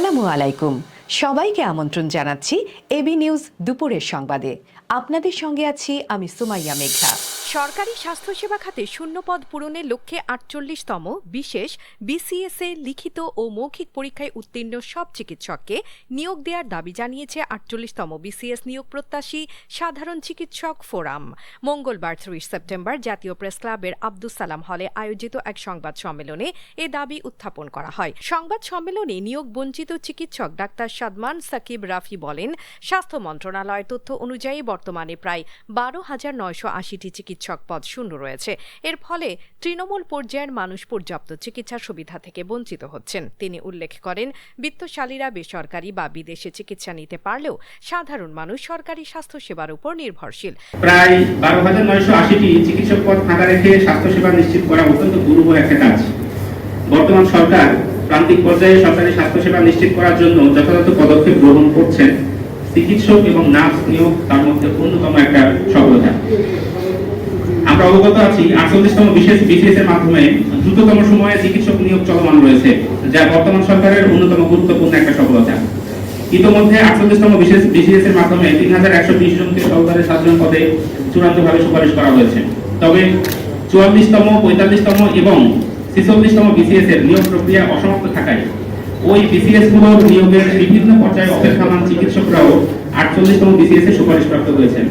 আসসালামু আলাইকুম। সবাইকে আমন্ত্রণ জানাচ্ছি এবি নিউজ দুপুরের সংবাদে। আপনাদের সঙ্গে আছি আমি সুমাইয়া মেঘা সরকারি স্বাস্থ্যসেবা খাতে শূন্যপদ পূরণের লক্ষ্যে আটচল্লিশতম বিশেষ বিসিএসএ লিখিত ও মৌখিক পরীক্ষায় উত্তীর্ণ সব চিকিৎসককে নিয়োগ দেওয়ার দাবি জানিয়েছে আটচল্লিশতম বিসিএস নিয়োগ প্রত্যাশী সাধারণ চিকিৎসক ফোরাম। মঙ্গলবার ত্রিশ সেপ্টেম্বর জাতীয় প্রেস ক্লাবের আব্দুস সালাম হলে আয়োজিত এক সংবাদ সম্মেলনে এ দাবি উত্থাপন করা হয়। সংবাদ সম্মেলনে নিয়োগ বঞ্চিত চিকিৎসক ডাক্তার সাদমান সাকিব রাফি বলেন, স্বাস্থ্য মন্ত্রণালয়ের তথ্য অনুযায়ী বর্তমানে প্রায় বারো হাজার নয়শো আশিটি চিকিৎসক পদ শূন্য রয়েছে। এর ফলে তৃণমূল পর্যায়ের মানুষ পর্যাপ্ত চিকিৎসা সুবিধা থেকে বঞ্চিত হচ্ছেন। তিনি উল্লেখ করেন, বিত্তশালীরা বেসরকারি বা বিদেশে চিকিৎসা নিতে পারলেও সাধারণ মানুষ সরকারি স্বাস্থ্যসেবার উপর নির্ভরশীল। প্রায় বারো হাজার নয়শো আশিটি চিকিৎসক পদ ফাঁকা রেখে স্বাস্থ্যসেবা নিশ্চিত করা অত্যন্ত দুরূহ একটা কাজ। বর্তমান সরকার প্রান্তিক পর্যায়ে সরকারি স্বাস্থ্যসেবা নিশ্চিত করার জন্য যথাযথ পদক্ষেপ গ্রহণ করছেন। চিকিৎসক এবং নার্স নিয়োগ তার মধ্যে অন্যতম একটা সফলতা। আমরা অবগত আছি, আটচল্লিশতম বিশেষ বিসিএস এর মাধ্যমে দ্রুততম সময়ে চিকিৎসক নিয়োগ চলমান রয়েছে, যা বর্তমান সরকারের অন্যতম গুরুত্বপূর্ণ একটা সফলতা। ইতোমধ্যে আটচল্লিশতম বিশেষ বিসিএস এর মাধ্যমে তিন হাজার একশো বিশ জনকে সরকারের সাতজন পদে চূড়ান্তভাবে সুপারিশ করা হয়েছে। তবে চুয়াল্লিশতম, পঁয়তাল্লিশতম এবং ছেচল্লিশতম বিসিএস এর নিয়োগ প্রক্রিয়া অসমাপ্ত থাকায় ওই বিসিএসগুলো নিয়োগের বিভিন্ন পর্যায়ে অপেক্ষমান চিকিৎসকরাও আটচল্লিশতম বিসিএস এ সুপারিশপ্রাপ্ত হয়েছেন।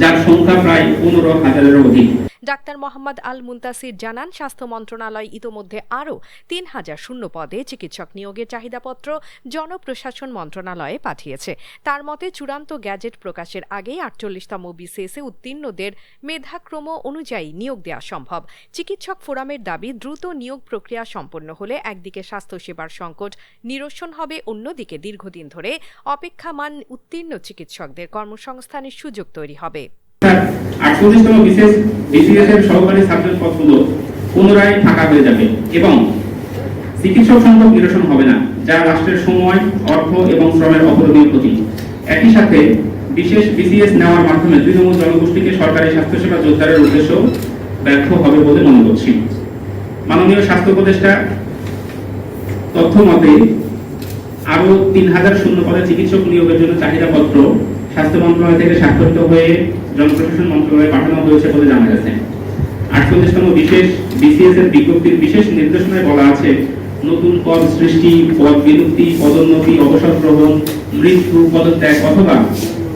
যার সংখ্যা প্রায় পনেরো হাজারেরও অধিক। ডাক্তার মোহাম্মদ আল মুন্তাসির জানান, স্বাস্থ্য মন্ত্রণালয় ইতোমধ্যে আরও তিন হাজার শূন্য পদে চিকিৎসক নিয়োগের চাহিদাপত্র জনপ্রশাসন মন্ত্রণালয়ে পাঠিয়েছে। তার মতে, চূড়ান্ত গ্যাজেট প্রকাশের আগেই আটচল্লিশতম বিসিএসে উত্তীর্ণদের মেধাক্রম অনুযায়ী নিয়োগ দেওয়া সম্ভব। চিকিৎসক ফোরামের দাবি, দ্রুত নিয়োগ প্রক্রিয়া সম্পন্ন হলে একদিকে স্বাস্থ্যসেবার সংকট নিরসন হবে, অন্যদিকে দীর্ঘদিন ধরে অপেক্ষামান উত্তীর্ণ চিকিৎসকদের কর্মসংস্থানের সুযোগ তৈরি হবে। আটচল্লিশতম বিশেষ বিসিএস সহকারী সাবজেক্ট পদগুলো পুনরায় ফাঁকা হয়ে যাবে এবং চিকিৎসক সংকট নিরসন হবে না, যা রাষ্ট্রের সময়, অর্থ এবং শ্রমের অপরণীয় ক্ষতি। একই সাথে বিশেষ বিসিএস নেওয়ার মাধ্যমে তৃণমূল জনগোষ্ঠীকে সরকারি স্বাস্থ্যসেবা জোরদারের উদ্দেশ্য ব্যর্থ হবে বলে মনে করছি। মাননীয় স্বাস্থ্য উপদেষ্টা তথ্য মতে আরও তিন হাজার শূন্য পদে চিকিৎসক নিয়োগের জন্য চাহিদাপত্র স্বাস্থ্য মন্ত্রণালয় থেকে স্বাক্ষরিত হয়ে জনপ্রশাসন মন্ত্রণালয়ে পাঠানো হয়েছে বলে জানা গেছে। আটচল্লিশতম বিশেষ বিসিএস এর বিজ্ঞপ্তির বিশেষ নির্দেশনায় বলা আছে, নতুন পদ সৃষ্টি, পদ বিলুপ্তি, পদোন্নতি, অবসর গ্রহণ, মৃত্যু, পদত্যাগ অথবা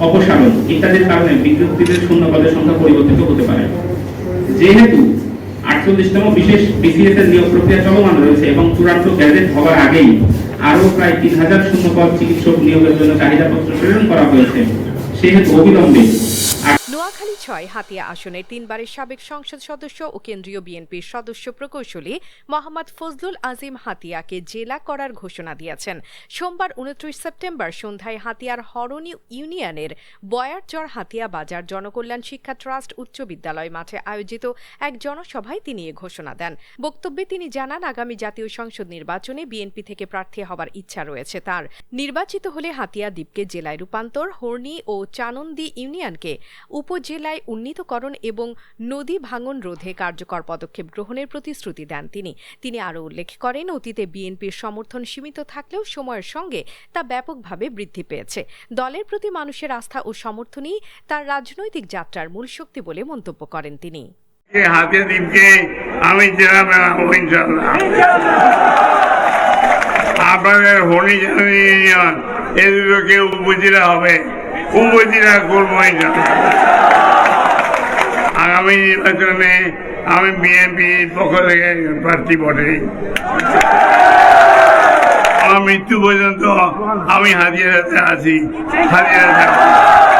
অপসারণ ইত্যাদির কারণে বিজ্ঞপ্তিতে শূন্য পদের সংখ্যা পরিবর্তিত হতে পারে। যেহেতু আটচল্লিশতম বিশেষ বিসিএস এর নিয়োগ প্রক্রিয়া চলমান রয়েছে এবং চূড়ান্ত গ্যাজেট হওয়ার আগেই আরও প্রায় তিন হাজার শূন্য পদ চিকিৎসক নিয়োগের জন্য চাহিদাপত্র প্রেরণ করা হয়েছে, সেহেতু অবিলম্বে নোয়াখালী ছয় হাতিয়া আসনের তিনবারের সাবেক সংসদ সদস্য ও কেন্দ্রীয় বিএনপির সদস্য প্রকৌশলী মোহাম্মদ ফজলুল আজিম হাতিয়াকে জেলা করার ঘোষণা দিয়েছেন। সোমবার উনত্রিশ সেপ্টেম্বর সন্ধ্যায় হাতিয়ার হরণী ইউনিয়নের বয়ারচর হাতিয়া বাজার জনকল্যাণ শিক্ষা ট্রাস্ট উচ্চ বিদ্যালয় মাঠে আয়োজিত এক জনসভায় তিনি এ ঘোষণা দেন। বক্তব্যে তিনি জানান, আগামী জাতীয় সংসদ নির্বাচনে বিএনপি থেকে প্রার্থী হবার ইচ্ছা রয়েছে তার। নির্বাচিত হলে হাতিয়া দ্বীপকে জেলায় রূপান্তর হর্নি ও চানন্দি ইউনিয়নকে উপজেলায় উন্নীতকরণ এবং নদী ভাঙন রোধে কার্যকর পদক্ষেপ গ্রহণের প্রতিশ্রুতি দেন তিনি। তিনি আরও উল্লেখ করেন, অতীতে বিএনপির সমর্থন সীমিত থাকলেও সময়ের সঙ্গে তা ব্যাপকভাবে বৃদ্ধি পেয়েছে। দলের প্রতি মানুষের আস্থা ও সমর্থনই তার রাজনৈতিক যাত্রার মূল শক্তি বলে মন্তব্য করেন তিনি। হাতে দ্বীপকে আমি জেলা বানাবো ইনশাল্লাহ আপনাদের ইউনিয়ন এ দুটোকে উপজেলা হবে। আগামী নির্বাচনে আমি বিএনপির পক্ষ থেকে প্রার্থী বটে আমার মৃত্যু পর্যন্ত আমি হাজির হাতে আছি হাজির হাতে এখন অনেক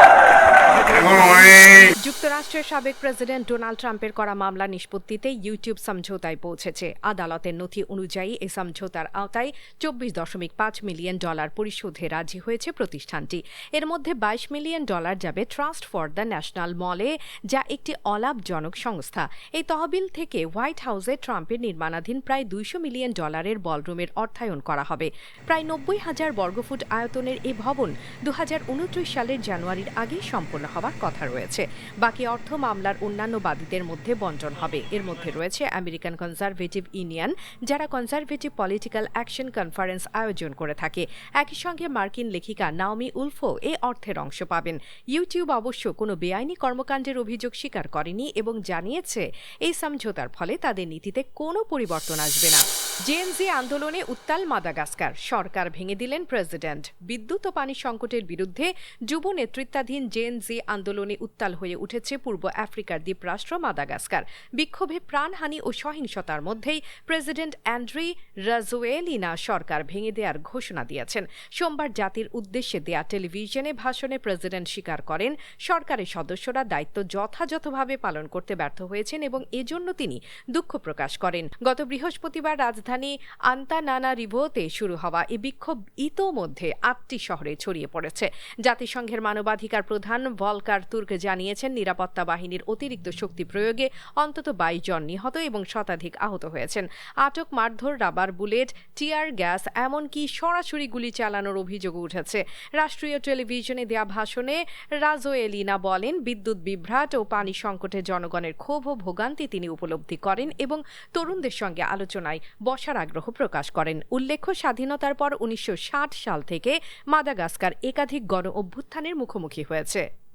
যুক্তরাষ্ট্রের সাবেক প্রেসিডেন্ট ডোনাল্ড ট্রাম্পের করা মামলা নিষ্পত্তিতে ইউটিউব সমঝোতায় পৌঁছেছে। আদালতের নথি অনুযায়ী এই সমঝোতার আওতায় চব্বিশ দশমিক পাঁচ মিলিয়ন ডলার পরিশোধে রাজি হয়েছে প্রতিষ্ঠানটি। এর মধ্যে বাইশ মিলিয়ন ডলার যাবে ট্রাস্ট ফর দ্য ন্যাশনাল মলে, যা একটি অলাভজনক সংস্থা। এই তহবিল থেকে হোয়াইট হাউসে ট্রাম্পের নির্মাণাধীন প্রায় দুইশো মিলিয়ন ডলারের বলরুমের অর্থায়ন করা হবে। প্রায় নব্বই হাজার বর্গফুট আয়তনের এই ভবন দু হাজার উনত্রিশ সালের জানুয়ারির আগেই সম্পন্ন হওয়ার দেওয়ার কথা রয়েছে। বাকি অর্থ মামলার অন্যান্য বাদীদের মধ্যে বন্টন হবে। এর মধ্যে রয়েছে আমেরিকান কনজারভেটিভ ইউনিয়ন যারা কনজারভেটিভ পলিটিক্যাল অ্যাকশন কনফারেন্স আয়োজন করে থাকে। একই সঙ্গে মার্কিন লেখিকা নাওমি উলফো এই অর্থের অংশ পাবেন। ইউটিউব অবশ্য কোনো বেআইনি কর্মকাণ্ডের অভিযোগ স্বীকার করেনি এবং জানিয়েছে, এই সমঝোতার ফলে তাদের নীতিতে কোনো পরিবর্তন আসবে না। জেএনজি আন্দোলনে উত্তাল মাদাগাস্কার। সরকার ভেঙে দিলেন প্রেসিডেন্ট। বিদ্যুৎ ও পানি সংকটের বিরুদ্ধে যুব নেতৃত্বাধীন জেএনজি আন্দোলনে উত্তাল হয়ে উঠেছে পূর্ব আফ্রিকার দ্বীপরাষ্ট্র মাদাগাস্কার। বিক্ষোভে প্রাণহানি ও সহিংসতার মধ্যেই প্রেসিডেন্ট অ্যান্ড্রি রাজোয়েলিনা সরকার ভেঙে দেওয়ার ঘোষণা দিয়েছেন। সোমবার জাতির উদ্দেশ্যে দেয়া টেলিভিশনে ভাষণে প্রেসিডেন্ট স্বীকার করেন, সরকারের সদস্যরা দায়িত্ব যথাযথভাবে পালন করতে ব্যর্থ হয়েছেন এবং এজন্য তিনি দুঃখ প্রকাশ করেন। গত বৃহস্পতিবার রাজধানী আন্তানানা রিভোতে শুরু হওয়া এই বিক্ষোভ ইতোমধ্যে আটটি শহরে ছড়িয়ে পড়েছে। জাতিসংঘের মানবাধিকার প্রধান ভলকার তুর্ক জানিয়েছেন, নিরাপত্তা বাহিনীর অতিরিক্ত শক্তি প্রয়োগে অন্তত বাইশ জন নিহত এবং শতাধিক আহত হয়েছেন। আটক, মারধর, রাবার বুলেট, টিয়ার গ্যাস, এমনকি সরাসরি গুলি চালানোর অভিযোগ উঠেছে। রাষ্ট্রীয় টেলিভিশনে দেয়া ভাষণে রাজোয়েলিনা বলেন, বিদ্যুৎ বিভ্রাট ও পানি সংকটে জনগণের ক্ষোভ ও ভোগান্তি তিনি উপলব্ধি করেন এবং তরুণদের সঙ্গে আলোচনায় বসার আগ্রহ প্রকাশ করেন। উল্লেখ্য, স্বাধীনতার পর উনিশশো ষাট সাল থেকে মাদাগাস্কার একাধিক গণ অভ্যুত্থানের মুখোমুখি হয়েছে।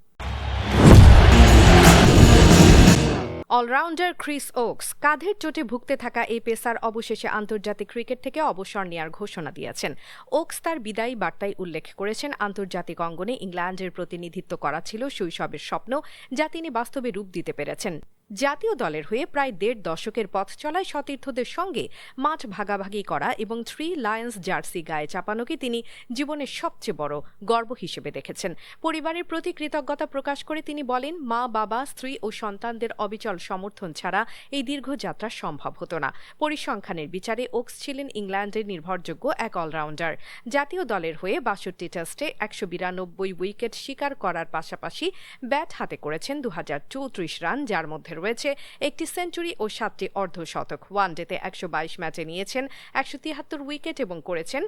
অলরাউন্ডার ক্রিস ওক্স কাঁধের চোটে ভুগতে থাকা এই পেসার অবশেষে আন্তর্জাতিক ক্রিকেট থেকে অবসর নেওয়ার ঘোষণা দিয়েছেন। ওক্স তার বিদায়ী বার্তায় উল্লেখ করেছেন, আন্তর্জাতিক অঙ্গনে ইংল্যান্ডের প্রতিনিধিত্ব করা ছিল শৈশবের স্বপ্ন, যা তিনি বাস্তবে রূপ দিতে পেরেছেন। জাতীয় দলের হয়ে প্রায় দেড় দশকের পথ চলায় সতীর্থদের সঙ্গে মাঠ ভাগাভাগি করা এবং থ্রি লায়ন্স জার্সি গায়ে চাপানোকে তিনি জীবনের সবচেয়ে বড় গর্ব হিসেবে দেখেছেন। পরিবারের প্রতি কৃতজ্ঞতা প্রকাশ করে তিনি বলেন, মা, বাবা, স্ত্রী ও সন্তানদের অবিচল সমর্থন ছাড়া এই দীর্ঘ যাত্রা সম্ভব হতো না। পরিসংখ্যানের বিচারে ওক্স ছিলেন ইংল্যান্ডের নির্ভরযোগ্য এক অলরাউন্ডার। জাতীয় দলের হয়ে বাষট্টি টেস্টে একশো বিরানব্বই উইকেট শিকার করার পাশাপাশি ব্যাট হাতে করেছেন দু হাজার চৌত্রিশ রান, যার মধ্যে রয়েছে, একটি সেঞ্চুরি ও সাতটি অর্ধশতক। ওয়ানডেতে একশো বাইশ ম্যাচে নিয়েছেন একশো তিয়াত্তর উইকেট এবং করেছেন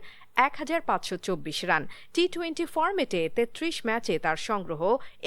এক হাজার পাঁচশো চব্বিশ রান। টি টোয়েন্টি ফরম্যাটে তেত্রিশ ম্যাচে তার সংগ্রহ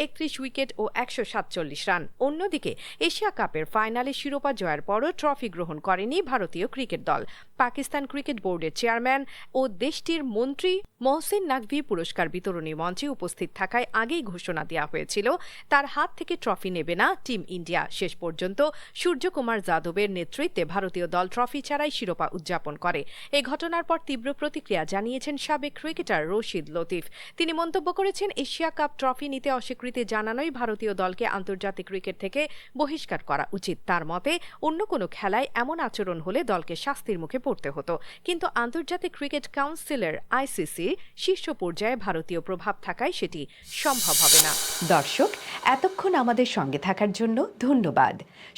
একত্রিশ উইকেট ও একশো সাতচল্লিশ রান। অন্যদিকে, এশিয়া কাপের ফাইনালে শিরোপা জয়ের পরও ট্রফি গ্রহণ করেনি ভারতীয় ক্রিকেট দল। পাকিস্তান ক্রিকেট বোর্ডের চেয়ারম্যান ও দেশটির মন্ত্রী মহসিন নাকভি পুরস্কার বিতরণী মঞ্চে উপস্থিত থাকায় আগেই ঘোষণা দেওয়া হয়েছিল, তার হাত থেকে ট্রফি নেবে না টিম ইন্ডিয়া। শেষ পর্যন্ত সূর্যকুমার যাদবের নেতৃত্বে ভারতীয় দল ট্রফি ছাড়াই শিরোপা উদযাপন করে। এ ঘটনার পর তীব্র প্রতিক্রিয়া জানিয়েছেন সাবেক ক্রিকেটার রশিদ লতিফ। তিনি মন্তব্য করেছেন, এশিয়া কাপ ট্রফি নিতে অস্বীকৃতি জানানোই ভারতীয় দলকে আন্তর্জাতিক ক্রিকেট থেকে বহিষ্কার করা উচিত। তার মতে, অন্য কোনো খেলায় এমন আচরণ হলে দলকে শাস্তির মুখে পড়তে হতো। কিন্তু আন্তর্জাতিক ক্রিকেট কাউন্সিলের আইসিসি শীর্ষ পর্যায়ে ভারতীয় প্রভাব থাকায় সেটি সম্ভব হবে না। দর্শক, এতক্ষণ আমাদের সঙ্গে থাকার জন্য ধন্যবাদ। সংবাদ।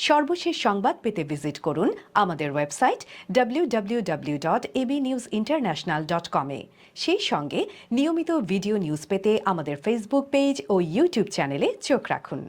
সর্বশেষ সংবাদ পেতে ভিজিট করুন আমাদের website W dot news international dot সেই সঙ্গে নিয়মিত ভিডিও নিউজ পেতে আমাদের ফেসবুক পেজ ও ইউটিউব চ্যানেলে চোখ রাখুন।